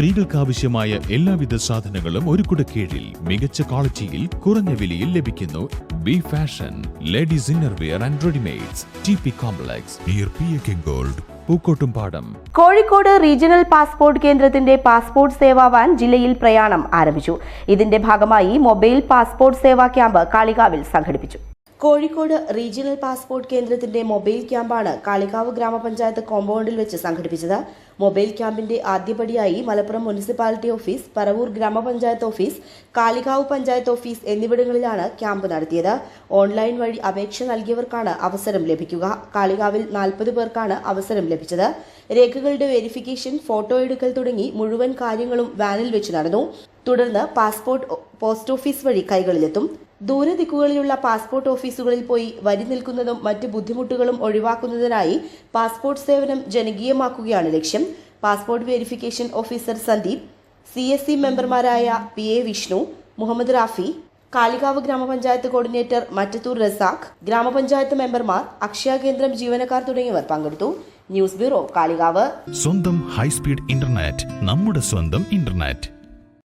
സ്ത്രീകൾക്ക് ആവശ്യമായ എല്ലാവിധ സാധനങ്ങളും ഒരു കുടക്കീഴിൽ മികച്ച ക്വാളിറ്റിയിൽ കുറഞ്ഞ വിലയിൽ ലഭിക്കുന്നു. B fashion ladies innerwear and readymades T P complex gold Kozhikode regional passport കേന്ദ്രത്തിന്റെ പാസ്പോർട്ട് സേവാ വാൻ ജില്ലയിൽ പ്രയാണം ആരംഭിച്ചു. ഇതിന്റെ ഭാഗമായി മൊബൈൽ പാസ്പോർട്ട് സേവാ ക്യാമ്പ് കാളികാവിൽ സംഘടിപ്പിച്ചു. കോഴിക്കോട് റീജിയണൽ പാസ്പോർട്ട് കേന്ദ്രത്തിന്റെ മൊബൈൽ ക്യാമ്പാണ് കാളികാവ് ഗ്രാമപഞ്ചായത്ത് കോമ്പൗണ്ടിൽ വെച്ച് സംഘടിപ്പിച്ചത്. മൊബൈൽ ക്യാമ്പിന്റെ ആദ്യപടിയായി മലപ്പുറം മുനിസിപ്പാലിറ്റി ഓഫീസ് പറവൂർ ഗ്രാമപഞ്ചായത്ത് ഓഫീസ് കാളികാവ് പഞ്ചായത്ത് ഓഫീസ് എന്നിവിടങ്ങളിലാണ് ക്യാമ്പ് നടത്തിയത്. ഓൺലൈൻ വഴി അപേക്ഷ നൽകിയവർക്കാണ് അവസരം ലഭിക്കുക. കാളികാവിൽ നാൽപ്പത് പേർക്കാണ് അവസരം ലഭിച്ചത്. രേഖകളുടെ വെരിഫിക്കേഷൻ ഫോട്ടോ എടുക്കൽ തുടങ്ങി മുഴുവൻ കാര്യങ്ങളും വാനിൽ വെച്ച് നടന്നു. തുടർന്ന് പാസ്പോർട്ട് പോസ്റ്റ് ഓഫീസ് വഴി കൈകളിലെത്തും. ദൂരദിക്കുകളിലുള്ള പാസ്പോർട്ട് ഓഫീസുകളിൽ പോയി വരി നിൽക്കുന്നതും മറ്റ് ബുദ്ധിമുട്ടുകളും ഒഴിവാക്കുന്നതിനായി പാസ്പോർട്ട് സേവനം ജനകീയമാക്കുകയാണ് ലക്ഷ്യം. Passport verification officer Sandeep C S C മെമ്പർമാരായ പി എ വിഷ്ണു മുഹമ്മദ് റാഫി കാളികാവ് ഗ്രാമപഞ്ചായത്ത് കോർഡിനേറ്റർ മറ്റത്തൂർ റസാഖ് ഗ്രാമപഞ്ചായത്ത് മെമ്പർമാർ അക്ഷയ കേന്ദ്രം ജീവനക്കാർ തുടങ്ങിയവർ പങ്കെടുത്തു. News bureau Kalikavu. സ്വന്തം ഹൈസ്പീഡ് ഇന്റർനെറ്റ് നമ്മുടെ സ്വന്തം ഇന്റർനെറ്റ്.